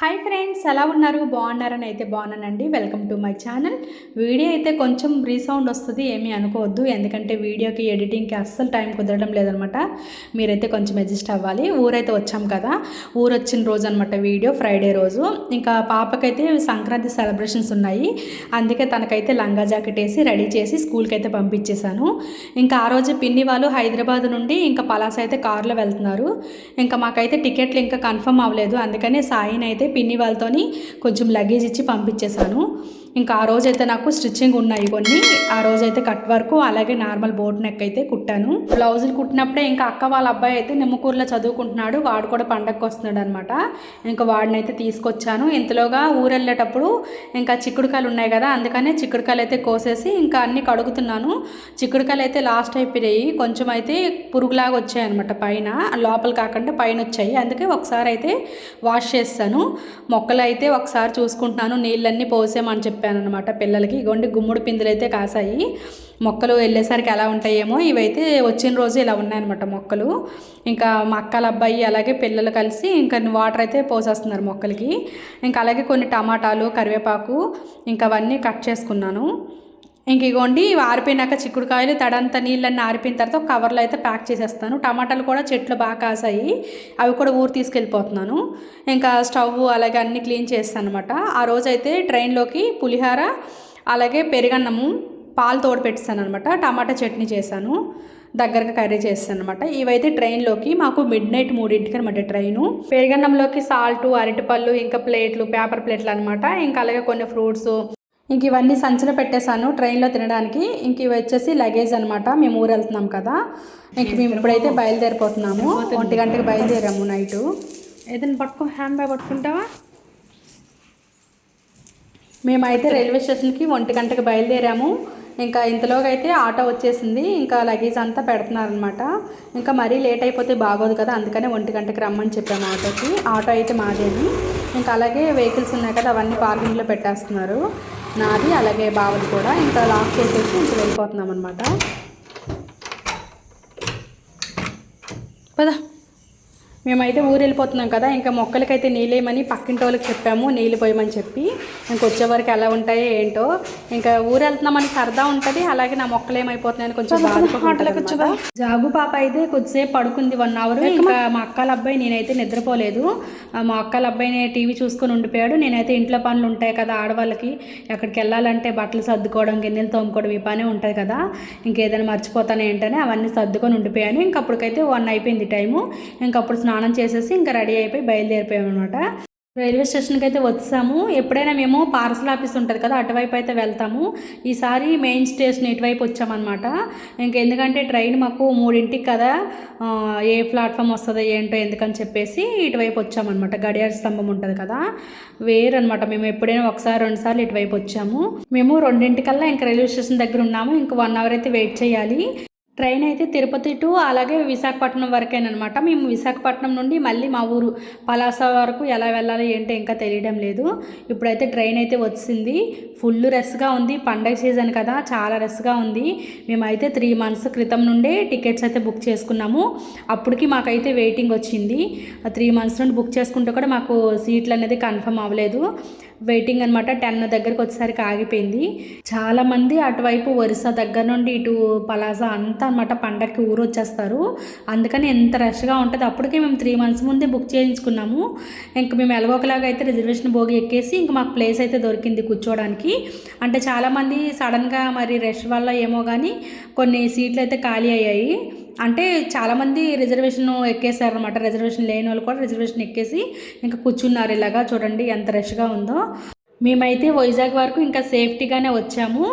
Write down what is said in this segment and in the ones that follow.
Hi friends ఎలా ఉన్నారు? బాగున్నారని అయితే బాగున్నానండి. Welcome to my channel. Video అయితే కొంచెం రీసౌండ్ వస్తుంది ఏమీ అనుకోవద్దు. ఎందుకంటే వీడియోకి ఎడిటింగ్కి అస్సలు టైం కుదరడం లేదనమాట. మీరైతే కొంచెం అడ్జస్ట్ అవ్వాలి. ఊరైతే వచ్చాం కదా. ఊరు వచ్చిన రోజు అనమాట వీడియో ఫ్రైడే రోజు. ఇంకా పాపకైతే సంక్రాంతి సెలబ్రేషన్స్ ఉన్నాయి. అందుకే తనకైతే లంగా జాకెట్ వేసి రెడీ చేసి స్కూల్కి అయితే పంపించేశాను. ఇంకా ఆ రోజు పిన్ని వాళ్ళు హైదరాబాద్ నుండి ఇంకా పలాస అయితే కారులో వెళ్తున్నారు. ఇంకా మాకైతే టికెట్లు ఇంకా కన్ఫర్మ్ అవ్వలేదు. అందుకనే సాయిని అయితే పిన్ని వాళ్ళతోని కొంచెం లగేజ్ ఇచ్చి పంపించేశాను. ఇంకా ఆ రోజైతే నాకు స్టిచ్చింగ్ ఉన్నాయి కొన్ని. ఆ రోజైతే కట్ వర్క్ అలాగే నార్మల్ బోట్ నెక్ అయితే కుట్టాను. బ్లౌజులు కుట్టినప్పుడే ఇంకా అక్క వాళ్ళ అబ్బాయి అయితే నిమ్మకూరులో చదువుకుంటున్నాడు. వాడు కూడా పండగకి వస్తున్నాడు అనమాట ఇంకా వాడినైతే తీసుకొచ్చాను. ఇంతలోగా ఊరు వెళ్ళేటప్పుడు ఇంకా చిక్కుడుకాయలు ఉన్నాయి కదా అందుకనే చిక్కుడుకాయలు అయితే కోసేసి ఇంకా అన్ని కడుగుతున్నాను. చిక్కుడుకాయలు అయితే లాస్ట్ అయిపోయాయి కొంచెం అయితే పురుగులాగా వచ్చాయి అనమాట పైన. లోపల కాకుండా పైన వచ్చాయి. అందుకే ఒకసారి అయితే వాష్ చేస్తాను. మొక్కలు అయితే ఒకసారి చూసుకుంటున్నాను. నీళ్ళన్నీ పోసామని చెప్పి అనమాట పిల్లలకి. ఇగోండి గుమ్ముడు పిందులు అయితే కాసాయి. మొక్కలు వెళ్ళేసరికి ఎలా ఉంటాయేమో ఇవైతే వచ్చిన రోజు ఇలా ఉన్నాయన్నమాట మొక్కలు. ఇంకా మా అక్కల అబ్బాయి అలాగే పిల్లలు కలిసి ఇంకా వాటర్ అయితే పోసేస్తున్నారు మొక్కలకి. ఇంకా అలాగే కొన్ని టమాటాలు కరివేపాకు ఇంకా అవన్నీ కట్ చేసుకున్నాను. ఇంక ఇగోండి ఇవి ఆరిపోయినాక చిక్కుడుకాయలు తడంత నీళ్ళన్నీ ఆరిపోయిన తర్వాత కవర్లో అయితే ప్యాక్ చేసేస్తాను. టమాటాలు కూడా చెట్లు బాగా కాసాయి. అవి కూడా ఊరు తీసుకెళ్ళిపోతున్నాను. ఇంకా స్టవ్ అలాగే అన్నీ క్లీన్ చేస్తాను అనమాట ఆ రోజైతే ట్రైన్లోకి పులిహార అలాగే పెరుగన్నము పాలు తోడు పెట్టేస్తాను అనమాట టమాటా చట్నీ చేశాను. దగ్గరగా కర్రీ చేస్తాను అనమాట ఇవైతే ట్రైన్లోకి మాకు మిడ్ నైట్ మూడింటికి అనమాట ట్రైను. పెరుగన్నంలోకి సాల్ట్ అరటిపళ్ళు ఇంకా ప్లేట్లు పేపర్ ప్లేట్లు అనమాట ఇంకా అలాగే కొన్ని ఫ్రూట్స్ ఇంక ఇవన్నీ సంచిలో పెట్టేశాను ట్రైన్లో తినడానికి. ఇంక ఇవి వచ్చేసి లగేజ్ అనమాట మేము ఊరు వెళ్తున్నాం కదా. ఇంక మేము ఇప్పుడైతే బయలుదేరిపోతున్నాము. ఒంటి గంటకి బయలుదేరాము నైటు ఏదైనా పట్టుకో హ్యాండ్ బ్యాగ్ పట్టుకుంటావా? మేమైతే రైల్వే స్టేషన్కి ఒంటి గంటకి బయలుదేరాము. ఇంకా ఇంతలోగా అయితే ఆటో వచ్చేసింది. ఇంకా లగేజ్ అంతా పెడుతున్నారనమాట ఇంకా మరీ లేట్ అయిపోతే బాగోదు కదా అందుకనే ఒంటి గంటకి రమ్మని చెప్పాము ఆటోకి. ఆటో అయితే మాదేది. ఇంకా అలాగే వెహికల్స్ ఉన్నాయి కదా అవన్నీ పార్కింగ్లో పెట్టేస్తున్నారు. నాది అలాగే బావది కూడా. ఇంకా లాక్ చేసేసి ఇంక వెళ్ళిపోతున్నాం అనమాట పదా. మేమైతే ఊరు వెళ్ళిపోతున్నాం కదా ఇంకా మొక్కలకైతే నీళ్ళేయమని పక్కింటి వాళ్ళకి చెప్పాము నీళ్ళు పోయమని చెప్పి. ఇంక వచ్చే వరకు ఎలా ఉంటాయో ఏంటో ఇంకా ఊరు వెళ్తున్నామని సరదా ఉంటుంది అలాగే నా మొక్కలు ఏమైపోతున్నాయని కొంచెం జాగు పాప అయితే కొద్దిసేపు పడుకుంది వన్ అవర్ ఇంకా మా అక్కల అబ్బాయి నేనైతే నిద్రపోలేదు. మా అక్కల అబ్బాయిని టీవీ చూసుకొని ఉండిపోయాడు. నేనైతే ఇంట్లో పనులు ఉంటాయి కదా ఆడవాళ్ళకి ఎక్కడికి వెళ్ళాలంటే బట్టలు సర్దుకోవడం గిన్నెలు తోముకోవడం ఈ పనే ఉంటుంది కదా ఇంకేదైనా మర్చిపోతాను ఏంటనే అవన్నీ సర్దుకొని ఉండిపోయాను. ఇంకా అప్పటికైతే వన్ అయిపోయింది టైము. ఇంకా అప్పుడు స్నానం చేసేసి ఇంకా రెడీ అయిపోయి బయలుదేరిపోయాం అనమాట రైల్వే స్టేషన్కి అయితే వచ్చాము. ఎప్పుడైనా మేము పార్సల్ ఆఫీస్ ఉంటుంది కదా అటువైపు అయితే వెళ్తాము. ఈసారి మెయిన్ స్టేషన్ ఇటువైపు వచ్చామన్నమాట. ఇంకా ఎందుకంటే ట్రైన్ మాకు మూడింటికి కదా ఏ ప్లాట్ఫామ్ వస్తుందో ఏంటో ఎందుకని చెప్పేసి ఇటువైపు వచ్చామన్నమాట. గడియార స్తంభం ఉంటుంది కదా వేరనమాట మేము ఎప్పుడైనా ఒకసారి రెండుసార్లు ఇటువైపు వచ్చాము. మేము రెండింటికల్లా ఇంకా రైల్వే స్టేషన్ దగ్గర ఉన్నాము. ఇంకా వన్ అవర్ అయితే వెయిట్ చేయాలి. ట్రైన్ అయితే తిరుపతి టు అలాగే విశాఖపట్నం వరకేనమాట మేము విశాఖపట్నం నుండి మళ్ళీ మా ఊరు పలాస వరకు ఎలా వెళ్ళాలి ఏంటో ఇంకా తెలియడం లేదు. ఇప్పుడైతే ట్రైన్ అయితే వచ్చింది. ఫుల్ రష్గా ఉంది. పండగ సీజన్ కదా చాలా రష్గా ఉంది. మేమైతే త్రీ మంత్స్ క్రితం నుండే టికెట్స్ అయితే బుక్ చేసుకున్నాము. అప్పటికి మాకైతే వెయిటింగ్ వచ్చింది. త్రీ మంత్స్ నుండి బుక్ చేసుకుంటే కూడా మాకు సీట్లు అనేది కన్ఫర్మ్ అవ్వలేదు. వెయిటింగ్ అనమాట టెన్ దగ్గరకు వచ్చేసరికి ఆగిపోయింది. చాలామంది అటువైపు వరుస దగ్గర నుండి ఇటు పలాసా అంతా అనమాట పండగకి ఊరు వచ్చేస్తారు అందుకని ఎంత రష్గా ఉంటుంది అప్పటికే మేము త్రీ మంత్స్ ముందే బుక్ చేయించుకున్నాము. ఇంక మేము ఎలాగోకలాగా అయితే రిజర్వేషన్ భోగి ఎక్కేసి ఇంక మాకు ప్లేస్ అయితే దొరికింది కూర్చోవడానికి. అంటే చాలామంది సడన్గా మరి రష్ వల్ల ఏమో కానీ కొన్ని సీట్లు అయితే ఖాళీ అయ్యాయి. అంటే చాలామంది రిజర్వేషన్ ఎక్కేసారు అనమాట రిజర్వేషన్ లేని వాళ్ళు కూడా రిజర్వేషన్ ఎక్కేసి ఇంకా కూర్చున్నారు ఇలాగా. చూడండి ఎంత రష్గా ఉందో. మేమైతే వైజాగ్ వరకు ఇంకా సేఫ్టీగానే వచ్చాము.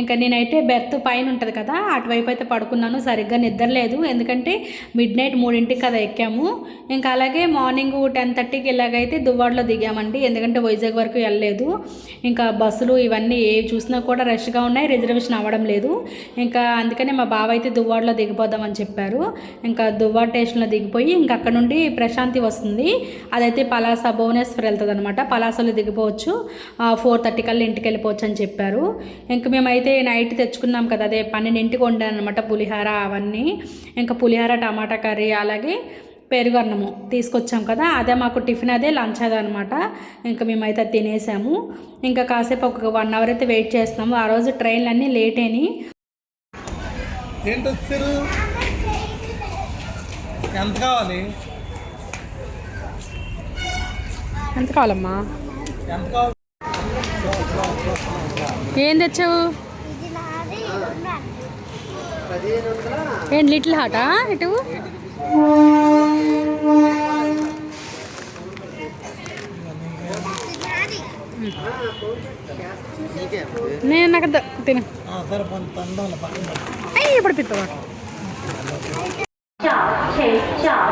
ఇంకా నేనైతే బెర్త్ పైన ఉంటుంది కదా అటువైపు అయితే పడుకున్నాను సరిగ్గా నిద్రలేదు ఎందుకంటే మిడ్ నైట్ మూడింటికి కదా ఎక్కాము. ఇంకా అలాగే మార్నింగ్ టెన్ థర్టీకి ఇలాగైతే దువ్వాడలో దిగామండి. ఎందుకంటే వైజాగ్ వరకు వెళ్ళలేదు. ఇంకా బస్సులు ఇవన్నీ ఏ చూసినా కూడా రష్గా ఉన్నాయి రిజర్వేషన్ అవ్వడం లేదు. ఇంకా అందుకనే మా బావ అయితే దువ్వాడలో దిగిపోదామని చెప్పారు. ఇంకా దువ్వాడ స్టేషన్లో దిగిపోయి ఇంకా అక్కడ నుండి ప్రశాంతి వస్తుంది. అదైతే పలాస భువనేశ్వర్ వెళ్తుంది అనమాట పలాసలో దిగిపోవచ్చు. ఫోర్ థర్టీ కల్లా ఇంటికి వెళ్ళిపోవచ్చు అని చెప్పారు. ఇంక మేమైతే నైట్ తెచ్చుకున్నాం కదా అదే పన్నెండింటికి వండాను అనమాట పులిహార అవన్నీ. ఇంకా పులిహార టమాటా కర్రీ అలాగే పెరుగు అన్నము తీసుకొచ్చాం కదా అదే మాకు టిఫిన్ అదే లంచ్ అదే అనమాట ఇంకా మేమైతే అది తినేసాము. ఇంకా కాసేపు ఒక వన్ అవర్ అయితే వెయిట్ చేస్తున్నాము ఆ రోజు ట్రైన్లు అన్నీ లేట్ అయినాయి. ఎంత కావాలి? ఎంత కావాలమ్మా? ఎంత కావాలి? ఏం తెచ్చావు? ఏంటి లిటిల్ హాటా ఇటు? నేను నాకు ద- తిను. ఇప్పుడు పిత్తవా चार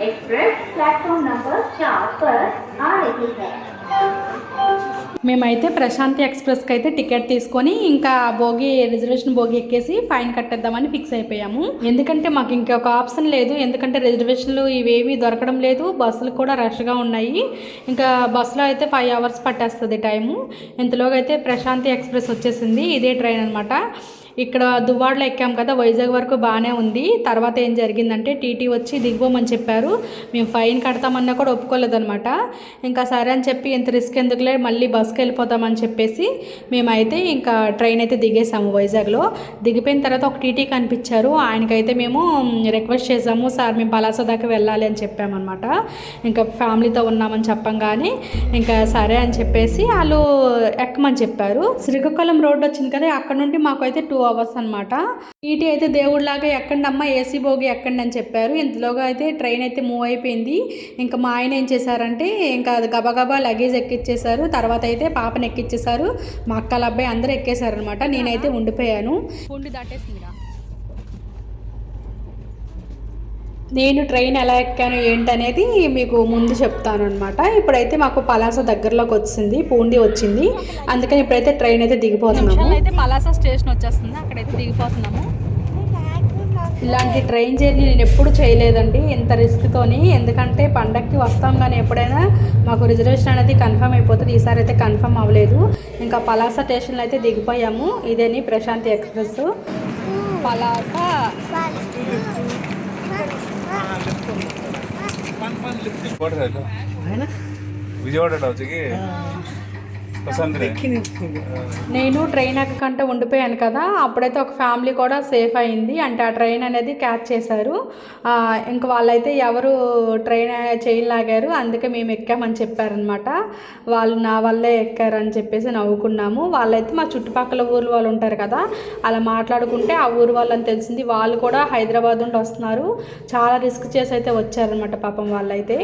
एक्सप्रेस प्लेटफॉर्म नंबर चार पर आ रही है మేమైతే ప్రశాంతి ఎక్స్ప్రెస్కి అయితే టికెట్ తీసుకొని ఇంకా భోగి రిజర్వేషన్ భోగి ఎక్కేసి ఫైన్ కట్టేద్దామని ఫిక్స్ అయిపోయాము ఎందుకంటే మాకు ఇంకొక ఆప్షన్ లేదు ఎందుకంటే రిజర్వేషన్లు ఇవేవి దొరకడం లేదు బస్సులు కూడా రష్గా ఉన్నాయి ఇంకా బస్సులో అయితే ఫైవ్ అవర్స్ పట్టేస్తుంది టైము ఇంతలోగా అయితే ప్రశాంతి ఎక్స్ప్రెస్ వచ్చేసింది ఇదే ట్రైన్ అనమాట ఇక్కడ దువ్వాడలో ఎక్కాం కదా వైజాగ్ వరకు బాగానే ఉంది. తర్వాత ఏం జరిగిందంటే టీటీ వచ్చి దిగిపోమని చెప్పారు. మేము ఫైన్ కడతామన్నా కూడా ఒప్పుకోలేదనమాట ఇంకా సరే అని చెప్పి ఇంత రిస్క్ ఎందుకులే మళ్ళీ బస్కి వెళ్ళిపోతామని చెప్పేసి మేమైతే ఇంకా ట్రైన్ అయితే దిగేసాము వైజాగ్లో. దిగిపోయిన తర్వాత ఒక టీటీ కనిపించారు. ఆయనకైతే మేము రిక్వెస్ట్ చేసాము సార్ మేము పలాస దాకా వెళ్ళాలి అని చెప్పామన్నమాట. ఇంకా ఫ్యామిలీతో ఉన్నామని చెప్పంగానే ఇంకా సరే అని చెప్పేసి వాళ్ళు ఎక్కమని చెప్పారు. శ్రీకాకుళం రోడ్డు వచ్చింది కదా అక్కడ నుండి మాకు అయితే టూ అవర్స్ అనమాట టీటీ అయితే దేవుడిలాగా ఎక్కండమ్మా ఏసీ భోగి ఎక్కండి అని చెప్పారు. ఇంతలోగా అయితే ట్రైన్ అయితే మూవ్ అయిపోయింది. ఇంకా మా ఆయన ఏం చేశారంటే ఇంకా అది గబగబా లగేజ్ ఎక్కిచ్చేశారు. తర్వాత అయితే పాపని ఎక్కిచ్చేశారు. మా అక్కల అబ్బాయి అందరూ ఎక్కేశారనమాట నేనైతే ఉండిపోయాను. ఉండి దాటేసిందిగా నేను ట్రైన్ ఎలా ఎక్కాను ఏంటనేది మీకు ముందు చెప్తాను అనమాట ఇప్పుడైతే మాకు పలాస దగ్గరలోకి వచ్చింది పూండి వచ్చింది. అందుకని ఇప్పుడైతే ట్రైన్ అయితే దిగిపోతున్నాము. అయితే పలాస స్టేషన్ వచ్చేస్తుంది అక్కడైతే దిగిపోతున్నాము. ఇలాంటి ట్రైన్ జర్నీ నేను ఎప్పుడు చేయలేదండి. ఇంత రిస్క్తోని ఎందుకంటే పండక్కి వస్తాం కానీ ఎప్పుడైనా మాకు రిజర్వేషన్ అనేది కన్ఫర్మ్ అయిపోతుంది. ఈసారి అయితే కన్ఫర్మ్ అవ్వలేదు. ఇంకా పలాస స్టేషన్లో అయితే దిగిపోయాము. ఇదేని ప్రశాంతి ఎక్స్ప్రెస్? పలాస. విజయవాడ విజయవాడ వచ్చి పసంద్ రే నేను ట్రైన్ ఎక్కకంటే ఉండిపోయాను కదా అప్పుడైతే ఒక ఫ్యామిలీ కూడా సేఫ్ అయింది. అంటే ఆ ట్రైన్ అనేది క్యాచ్ చేశారు. ఇంక వాళ్ళైతే ఎవరు ట్రైన్ చైన్ లాగారు అందుకే మేము ఎక్కామని చెప్పారనమాట వాళ్ళు నా వల్లే ఎక్కారని చెప్పేసి నవ్వుకున్నాము. వాళ్ళైతే మా చుట్టుపక్కల ఊర్ల వాళ్ళు ఉంటారు కదా అలా మాట్లాడుకుంటే ఆ ఊరు వాళ్ళని తెలిసింది. వాళ్ళు కూడా హైదరాబాద్ నుండి వస్తున్నారు. చాలా రిస్క్ చేసి అయితే వచ్చారనమాట పాపం వాళ్ళైతే.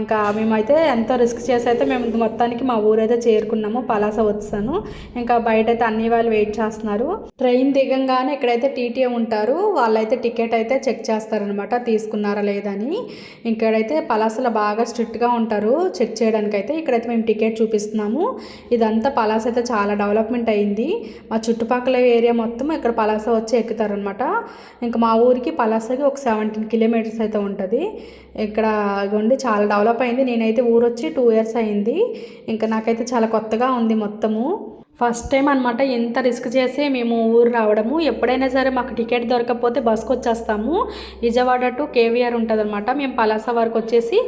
ఇంకా మేమైతే ఎంతో రిస్క్ చేసి అయితే మేము మొత్తానికి మా ఊరైతే చేసుకున్నాము పలాస వచ్చాను. ఇంకా బయట అయితే అన్ని వాళ్ళు వెయిట్ చేస్తున్నారు. ట్రైన్ దిగంగానే ఇక్కడైతే టీటీఏ ఉంటారు వాళ్ళైతే టికెట్ అయితే చెక్ చేస్తారనమాట తీసుకున్నారా లేదని. ఇక్కడైతే పలాసలో బాగా స్ట్రిక్ట్గా ఉంటారు చెక్ చేయడానికి అయితే ఇక్కడైతే మేము టికెట్ చూపిస్తున్నాము. ఇదంతా పలాస అయితే చాలా డెవలప్మెంట్ అయింది. మా చుట్టుపక్కల ఏరియా మొత్తం ఇక్కడ పలాస వచ్చి ఎక్కుతారనమాట ఇంకా మా ఊరికి పలాసకి ఒక సెవెంటీన్ కిలోమీటర్స్ అయితే ఉంటుంది. ఇక్కడ ఉండి చాలా డెవలప్ అయింది. నేనైతే ఊరు వచ్చి టూ ఇయర్స్ అయింది. ఇంకా నాకైతే చాలా కొత్తగా ఉంది మొత్తము. ఫస్ట్ టైం అనమాట ఎంత రిస్క్ చేసి మేము ఊరు రావడము. ఎప్పుడైనా సరే మాకు టికెట్ దొరకకపోతే బస్కి వచ్చేస్తాము. విజయవాడ టు కేవీఆర్ ఉంటుంది అనమాట మేము పలాస వరకు వచ్చేసి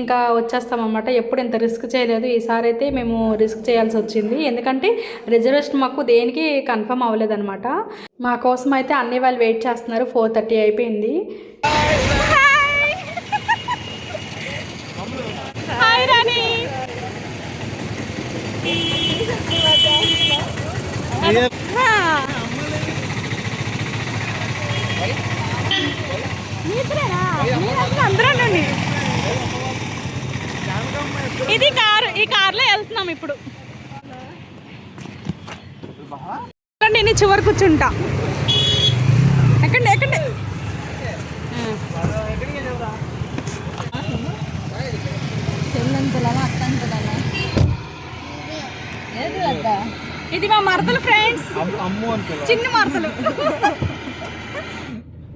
ఇంకా వచ్చేస్తామన్నమాట. ఎప్పుడు ఇంత రిస్క్ చేయలేదు. ఈసారి అయితే మేము రిస్క్ చేయాల్సి వచ్చింది. ఎందుకంటే రిజర్వేషన్ మాకు దేనికి కన్ఫర్మ్ అవ్వలేదన్నమాట. మా కోసం అయితే అన్ని వాళ్ళు వెయిట్ చేస్తున్నారు. ఫోర్ థర్టీ అయిపోయింది హాయ్ రాణి ఇది కారు ఈ కార్లో వెళ్తున్నాం ఇప్పుడు. నేను చివరి కూర్చుంటా. ఎక్కండి ఎక్కండి. ఇది మా మరదలు ఫ్రెండ్స్ చిన్న మరదలు.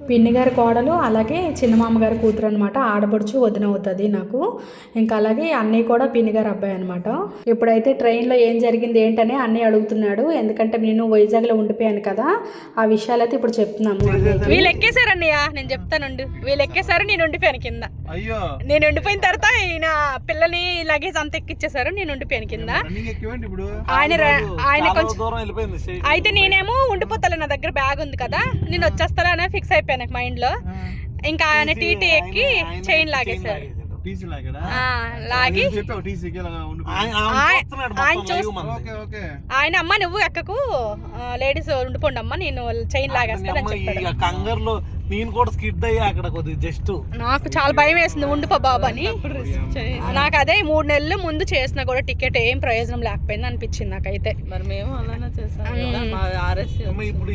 పిన్ని గారి కోడలు అలాగే చిన్న మామగారి కూతురు అనమాట ఆడపడుచు వదిన అవుతుంది నాకు. ఇంకా అలాగే అన్నయ్య కూడా పిన్ని గారి అబ్బాయి అనమాట ఇప్పుడైతే ట్రైన్లో ఏం జరిగింది ఏంటని అన్నయ్య అడుగుతున్నాడు. ఎందుకంటే నేను వైజాగ్లో ఉండిపోయాను కదా ఆ విషయాలు అయితే ఇప్పుడు చెప్తున్నాము. వీళ్ళు ఎక్కేశారు అన్నయ్య నేను చెప్తానుండు. వీళ్ళు ఎక్కేశారు నేను ఉండిపోయాను కింద. అయ్యో! నేను ఉండిపోయిన తర్వాత ఈయన పిల్లని లగేజ్ అంతా ఎక్కిచ్చేశారు నేను ఉండిపోయాను కింద. ఆయన ఆయన కొంచెం అయితే నేనేమో ఉండిపోతాను నా దగ్గర బ్యాగ్ ఉంది కదా నేను వచ్చేస్తాను ఫిక్స్ అయిపోయాను. మైండ్లో ఇంకా ఆయన టీటీ ఎక్కి చైన్ లాగేశారు. లాగి ఆయన చూస్ ఓకే ఓకే. ఆయన అమ్మ నువ్వు ఎక్కకు? లేడీస్ ఉండిపోండి అమ్మ నేను చైన్ లాగేస్తానని చెప్పాడు. కంగారులో నేను కూడా స్కిడ్ అయ్యా అక్కడ కొద్దిగా జస్ట్. నాకు చాలా భయం వేసింది ఉండిపో బాబు అని నాకు అదే మూడు నెలలు ముందు చేసిన కూడా టికెట్ ఏం ప్రయోజనం లేకపోయింది అనిపించింది నాకైతే. మరి మేము అలానే చేసాం కదా మా ఆర్ఎస్ ఇప్పుడు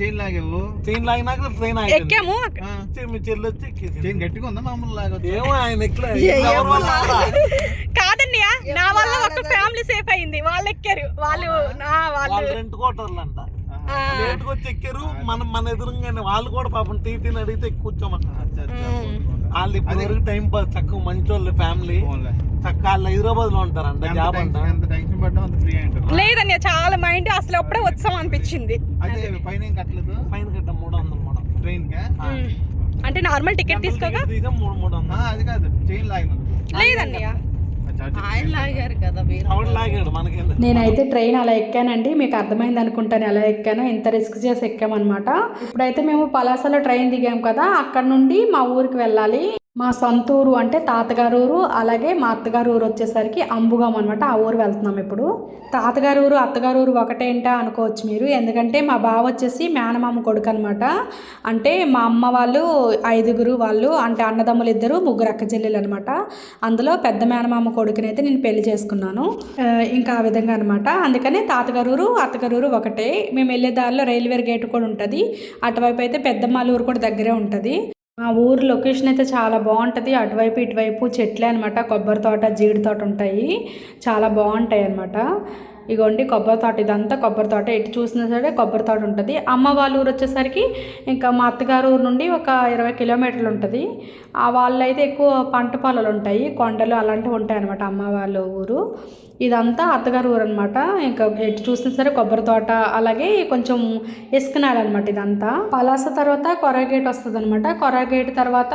చైన్ లాగావు? ట్రైన్ లాగినాక ట్రైన్ ఎక్కాము. మీ చెల్లి వచ్చి. చైన్ గట్టిగా ఉందా? మామూలు లాగొచ్చు ఏమో ఆయన? కాదన్నయ్య నా వల్ల ఒక ఫ్యామిలీ సేఫ్ అయింది. వాళ్ళు ఎక్కారు. వాళ్ళు నా వాళ్ళు రెంట్ కోటర్లు అంట. లేట్గా వచ్చి ఎక్కారు. మనం మన ఎదురుగానే వాళ్ళు కూడా పాపం టీటీని అడిగితే ఎక్కువ కూర్చోమన్నారు వాళ్ళు ఇప్పుడు టైం పాస్ తక్కువ మంచి వాళ్ళు ఫ్యామిలీ చక్క వాళ్ళు హైదరాబాద్లో ఉంటారంట జాబ్ అంట. ఎంత టెన్షన్ పడ్డా అంత ఫ్రీ అయింటారు లేదన్నయ్య చాలా మైండ్ అసలు అప్పుడే వచ్చాం అనిపించింది. అదే పైన ఏం కట్టలేదు? ఫైన్ కట్ట మూడు వందలు మేడం ట్రైన్. అంటే నార్మల్ టికెట్ తీసుకోగా? తీసా మూడు మూడు వందలు. అది కాదు చైన్ లాగినందుకు లేదన్నయ్య. నేనైతే ట్రైన్ అలా ఎక్కానండి. మీకు అర్థమైంది అనుకుంటాను ఎలా ఎక్కానో. ఇంత రిస్క్ చేసి ఎక్కామన్నమాట. ఇప్పుడైతే మేము పలాసలో ట్రైన్ దిగాం కదా. అక్కడ నుండి మా ఊరికి వెళ్ళాలి. మా సొంత ఊరు అంటే తాతగారు ఊరు అలాగే మా అత్తగారు ఊరు వచ్చేసరికి అంబుగాం అనమాట ఆ ఊరు వెళ్తున్నాం ఇప్పుడు. తాతగారు ఊరు అత్తగారు ఊరు ఒకటేంటా అనుకోవచ్చు మీరు. ఎందుకంటే మా బావ వచ్చేసి మేనమామ కొడుకు అనమాట అంటే మా అమ్మ వాళ్ళు ఐదుగురు వాళ్ళు అంటే అన్నదమ్ములు ఇద్దరు ముగ్గురు అక్క చెల్లెలు అనమాట అందులో పెద్ద మేనమామ కొడుకునైతే నేను పెళ్ళి చేసుకున్నాను. ఇంకా ఆ విధంగా అనమాట అందుకనే తాతగారు ఊరు అత్తగారు ఊరు ఒకటే. మేము వెళ్ళే దారిలో రైల్వే గేట్ కూడా ఉంటుంది. అటువైపు అయితే పెద్దమ్మాళ్ళ ఊరు కూడా దగ్గరే ఉంటుంది. మా ఊరు లొకేషన్ అయితే చాలా బాగుంటుంది. అటువైపు ఇటువైపు చెట్లే అనమాట కొబ్బరి తోట జీడి తోట ఉంటాయి. చాలా బాగుంటాయి అనమాట ఇగోండి కొబ్బరి తోట ఇదంతా కొబ్బరి తోట. ఎటు చూసినా సరే కొబ్బరి తోట ఉంటుంది. అమ్మ వాళ్ళ ఊరు వచ్చేసరికి ఇంకా మా అత్తగారు ఊరు నుండి ఒక ఇరవై కిలోమీటర్లు ఉంటుంది. ఆ వాళ్ళైతే ఎక్కువ పంట పొలాలు ఉంటాయి. కొండలు అలాంటివి ఉంటాయి అనమాట అమ్మ వాళ్ళ ఊరు. ఇదంతా అత్తగారు ఊరు అనమాట ఇంకా ఎటు చూసినా సరే కొబ్బరి తోట అలాగే కొంచెం ఇసుకనాడు అనమాట ఇదంతా. పలాస తర్వాత కొరగేట్ వస్తుంది అనమాట కొరగేటు తర్వాత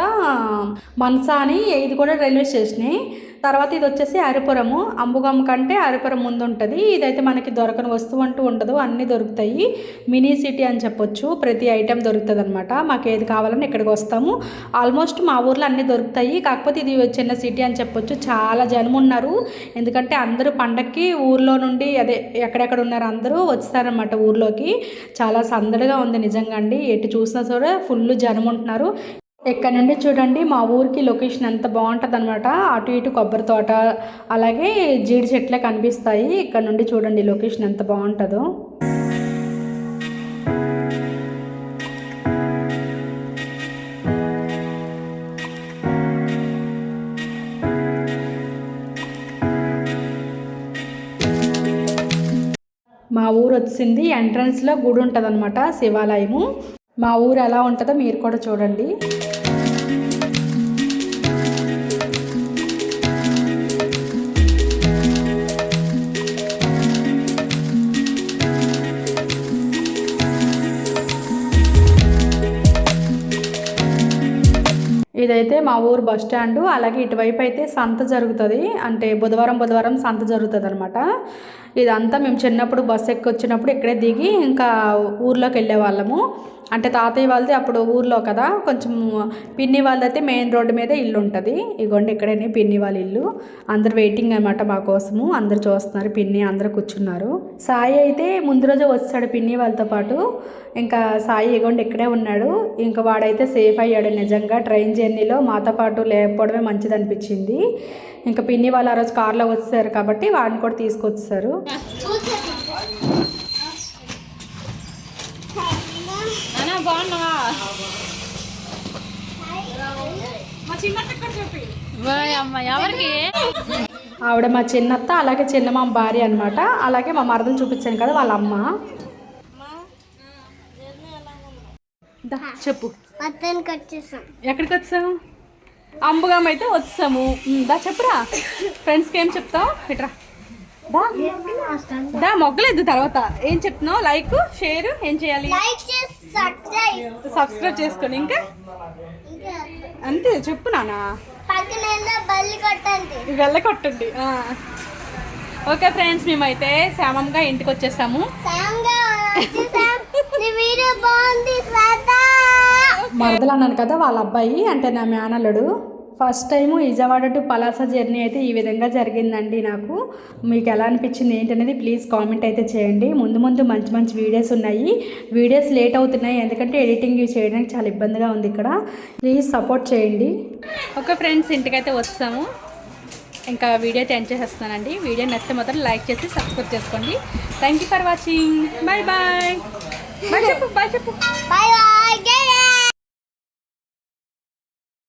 మనసా అని ఇది కూడా రైల్వే స్టేషన్. తర్వాత ఇది వచ్చేసి అరిపురము. అంబుగమ్మ కంటే అరిపురం ముందు ఉంటుంది ఇదైతే మనకి దొరకని వస్తువు అంటూ ఉండదు. అన్నీ దొరుకుతాయి. మినీ సిటీ అని చెప్పొచ్చు. ప్రతి ఐటెం దొరుకుతుంది అనమాట మాకు ఏది కావాలని ఇక్కడికి వస్తాము. ఆల్మోస్ట్ మా ఊర్లో అన్నీ దొరుకుతాయి. కాకపోతే ఇది చిన్న సిటీ అని చెప్పొచ్చు. చాలా జనం ఉన్నారు. ఎందుకంటే అందరూ పండక్కి ఊర్లో నుండి అదే ఎక్కడెక్కడ ఉన్నారు అందరూ వచ్చారనమాట ఊర్లోకి. చాలా సందడిగా ఉంది నిజంగా అండి. ఎటు చూసినా సరే ఫుల్ జనం ఉంటున్నారు. ఇక్కడ నుండి చూడండి మా ఊరికి లొకేషన్ ఎంత బాగుంటుంది అనమాట అటు ఇటు కొబ్బరి తోట అలాగే జీడి చెట్లే కనిపిస్తాయి. ఇక్కడ నుండి చూడండి లొకేషన్ ఎంత బాగుంటుందో. మా ఊరు వచ్చింది ఎంట్రన్స్లో గుడి ఉంటుంది శివాలయము. మా ఊరు ఎలా ఉంటుందో మీరు కూడా చూడండి. ఇదైతే మా ఊరు బస్ స్టాండ్ అలాగే ఇటువైపు అయితే సంత జరుగుతుంది. అంటే బుధవారం బుధవారం సంత జరుగుతుంది అనమాట ఇదంతా మేము చిన్నప్పుడు బస్ ఎక్కి వచ్చినప్పుడు ఇక్కడే దిగి ఇంకా ఊర్లోకి వెళ్ళే వాళ్ళము అంటే తాతయ్య వాళ్ళది అప్పుడు ఊర్లో కదా కొంచెం పిన్ని వాళ్ళదైతే మెయిన్ రోడ్డు మీద ఇల్లు ఉంటుంది. ఇగోండి ఇక్కడనే పిన్ని వాళ్ళ ఇల్లు. అందరు వెయిటింగ్ అనమాట మా కోసము. అందరు చూస్తున్నారు పిన్ని అందరు కూర్చున్నారు. సాయి అయితే ముందు రోజే వచ్చాడు పిన్ని వాళ్ళతో పాటు. ఇంకా సాయి ఇగోండి ఇక్కడే ఉన్నాడు. ఇంకా వాడైతే సేఫ్ అయ్యాడు నిజంగా. ట్రైన్ జర్నీలో మాతో పాటు లేకపోవడమే మంచిది అనిపించింది. ఇంకా పిన్ని వాళ్ళు ఆ రోజు కార్లో వచ్చారు కాబట్టి వాడిని కూడా తీసుకొచ్చారు. ఎవరికి ఆవిడ మా చిన్నత్త అలాగే చిన్నమామ భార్య అనమాట అలాగే మా మరదలు చూపించాను కదా వాళ్ళ అమ్మ. చెప్పు. ఎక్కడికి వచ్చాము అంబుగాం అయితే వచ్చాము. దా చెప్పురా. ఫ్రెండ్స్కి ఏం చెప్తావు? ఇట్రా దా. దా మొగ్గలేదు తర్వాత. ఏం చెప్తున్నావు? లైక్ షేర్ ఏం చేయాలి? సబ్స్క్రైబ్ చేసుకొని ఇంకా? అంతే చెప్పు నానా బల్లి కొట్టండి. ఓకే ఫ్రెండ్స్ మేమైతే శ్యామంగా ఇంటికి వచ్చేసాము. మరదలు అన్నాను కదా వాళ్ళ అబ్బాయి అంటే నా మేనల్లుడు. First time Vijayawada to Palasa journey అయితే ఈ విధంగా జరిగిందండి నాకు. మీకు ఎలా అనిపించింది ఏంటనేది ప్లీజ్ కామెంట్ అయితే చేయండి. ముందు ముందు మంచి మంచి వీడియోస్ ఉన్నాయి. వీడియోస్ లేట్ అవుతున్నాయి. ఎందుకంటే ఎడిటింగ్ చేయడానికి చాలా ఇబ్బందిగా ఉంది ఇక్కడ. ప్లీజ్ సపోర్ట్ చేయండి. ఓకే ఫ్రెండ్స్ ఇంటికైతే వస్తాము ఇంకా వీడియో అయితే ఎండ్ చేసేస్తున్నానండి. వీడియో నచ్చితే మాత్రం లైక్ చేసి సబ్స్క్రైబ్ చేసుకోండి. Thank you for watching bye bye bye చెప్పు బాయ్ చెప్పు. బాయ్